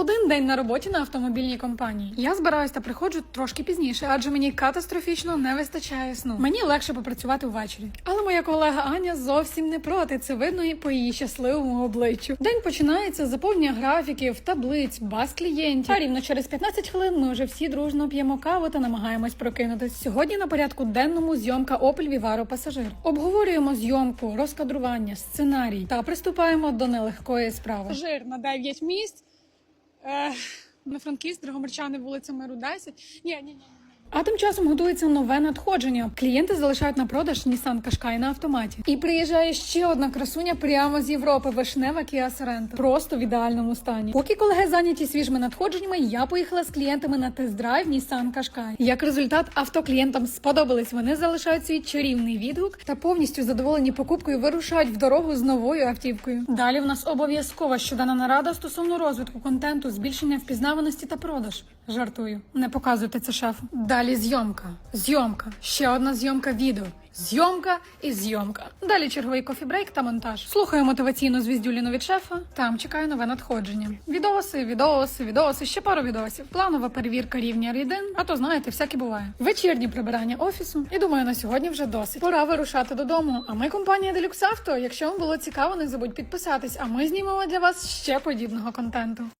Один день на роботі на автомобільній компанії. Я збираюсь та приходжу трошки пізніше, адже мені катастрофічно не вистачає сну. Мені легше попрацювати ввечері. Але моя колега Аня зовсім не проти. Це видно і по її щасливому обличчю. День починається з заповнення графіків, таблиць, баз клієнтів. А рівно через 15 хвилин ми вже всі дружно п'ємо каву та намагаємось прокинутись. Сьогодні на порядку денному зйомка Opel Vivaro Пасажир. Обговорюємо зйомку, розкадрування, сценарій та приступаємо до нелегкої справи. Пасажир на 9 місць. Е, на Франківськ, Драгомирчани, вулиця Миру 10. Ні, ні, ні. А тим часом готується нове надходження. Клієнти залишають на продаж Nissan Qashqai на автоматі. І приїжджає ще одна красуня прямо з Європи. Вишнева Kia Sorento. Просто в ідеальному стані. Поки колеги зайняті свіжими надходженнями, я поїхала з клієнтами на тест-драйв Nissan Qashqai. Як результат, авто клієнтам сподобались. Вони залишають свій чарівний відгук та повністю задоволені покупкою вирушають в дорогу з новою автівкою. Далі в нас обов'язкова щоденна нарада стосовно розвитку контенту, збільшення впізнаваності та продаж. Жартую, не показуйте це шефу. Далі зйомка, зйомка, ще одна зйомка відео. Зйомка і зйомка. Далі черговий кофібрейк та монтаж. Слухаю мотиваційну звіздюліну від шефа. Там чекаю нове надходження. Відоси, відоси, відоси, ще пару відосів. Планова перевірка рівня рідин. А то знаєте, всяке буває. Вечірні прибирання офісу. І думаю, на сьогодні вже досить. Пора вирушати додому. А ми компанія Deluxe Auto. Якщо вам було цікаво, не забудь підписатись. А ми знімемо для вас ще подібного контенту.